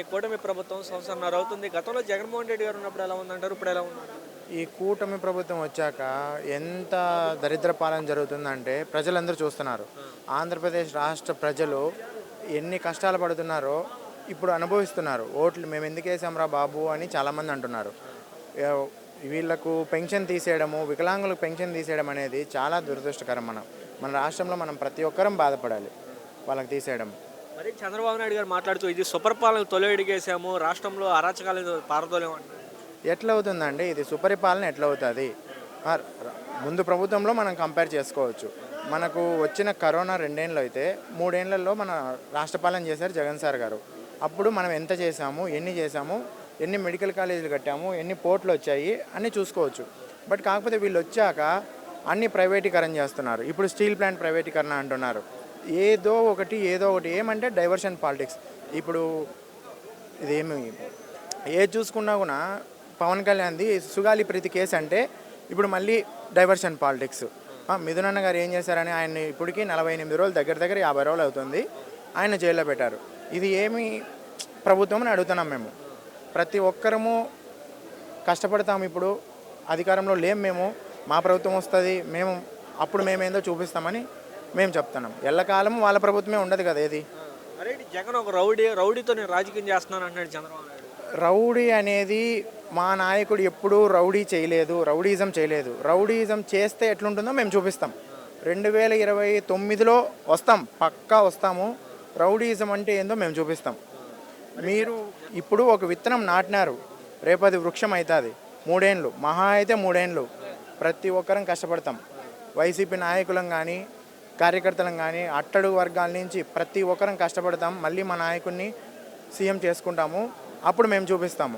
ఈ కూటమి ప్రభుత్వం సంవత్సరంన్నర అవుతుంది. గతంలో జగన్మోహన్ రెడ్డి గారు ఉన్నప్పుడు ఎలా ఉందంటారు? ఇప్పుడు ఎలా ఉంది ఈ కూటమి ప్రభుత్వం వచ్చాక ఎంత దరిద్ర పాలన జరుగుతుందంటే ప్రజలందరూ చూస్తున్నారు. ఆంధ్రప్రదేశ్ రాష్ట్ర ప్రజలు ఎన్ని కష్టాలు పడుతున్నారో ఇప్పుడు అనుభవిస్తున్నారు. ఓట్లు మేము ఎందుకు వేసాంరా బాబు అని చాలామంది అంటున్నారు. వీళ్ళకు పెన్షన్ తీసేయడము వికలాంగులకు పెన్షన్ తీసేయడం అనేది చాలా దురదృష్టకరం మనం. మన రాష్ట్రంలో మనం ప్రతి ఒక్కరం బాధపడాలి. వాళ్ళకి తీసేయడం మరి చంద్రబాబు నాయుడు గారు మాట్లాడుతూ ఇది సుపరిపాలన తొలగిడిగేసాము రాష్ట్రంలో అరాచకాలు పారదోలేము ఎట్లా అవుతుందండి? ఇది సుపరిపాలన ఎట్లా అవుతుంది? ముందు ప్రభుత్వంలో మనం కంపేర్ చేసుకోవచ్చు. మనకు వచ్చిన కరోనా రెండేళ్ళు అయితే మూడేళ్ళలో మన రాష్ట్రపాలన చేశారు జగన్ సార్ గారు. అప్పుడు మనం ఎంత చేశాము ఎన్ని చేశాము ఎన్ని మెడికల్ కాలేజీలు కట్టాము ఎన్ని పోర్ట్లు వచ్చాయి అన్నీ చూసుకోవచ్చు. బట్ కాకపోతే వీళ్ళు వచ్చాక అన్ని ప్రైవేటీకరణ చేస్తున్నారు. ఇప్పుడు స్టీల్ ప్లాంట్ ప్రైవేటీకరణ అంటున్నారు. ఏదో ఒకటి ఏదో ఒకటి. ఏమంటే డైవర్షన్ పాలిటిక్స్. ఇప్పుడు ఇదేమి? ఏది చూసుకున్నా కూడా పవన్ కళ్యాణ్ది సుగాలి ప్రీతి కేసు అంటే ఇప్పుడు మళ్ళీ డైవర్షన్ పాలిటిక్స్. మిథునన్న గారు ఏం చేశారని ఆయన ఇప్పటికీ నలభై ఎనిమిది రోజులు దగ్గర దగ్గర యాభై రోజులు అవుతుంది. ఆయన జైల్లో పెట్టారు. ఇది ఏమి ప్రభుత్వం అని అడుగుతున్నాం మేము. ప్రతి ఒక్కరము కష్టపడతాము ఇప్పుడు. అధికారంలో లేం మేము. మా ప్రభుత్వం వస్తుంది. మేము అప్పుడు మేమేందో చూపిస్తామని మేము చెప్తున్నాం. ఎల్లకాలం వాళ్ళ ప్రభుత్వమే ఉండదు కదా ఏది? అరే జగన్ ఒక రౌడీ రౌడీతో నేను రాజకీయం చేస్తున్నాను అంటున్నాడు చంద్రబాబు నాయుడు. రౌడీ అనేది మా నాయకుడు ఎప్పుడూ రౌడీ చేయలేదు రౌడీజం చేయలేదు. రౌడీజం చేస్తే ఎట్లుంటుందో మేము చూపిస్తాం. రెండు వేల ఇరవై తొమ్మిదిలో వస్తాం పక్కా వస్తాము. రౌడీజం అంటే ఏందో మేము చూపిస్తాం. మీరు ఇప్పుడు ఒక విత్తనం నాటినారు రేపది వృక్షం అవుతుంది. మూడేండ్లు మహా అయితే మూడేండ్లు. ప్రతి ఒక్కరం కష్టపడతాం. వైసీపీ నాయకులం కానీ కార్యకర్తలం కానీ అట్టడు వర్గాల నుంచి ప్రతి ఒక్కరం కష్టపడతాం. మళ్ళీ మా నాయకుడిని సీఎం చేసుకుంటాము. అప్పుడు మేము చూపిస్తాము.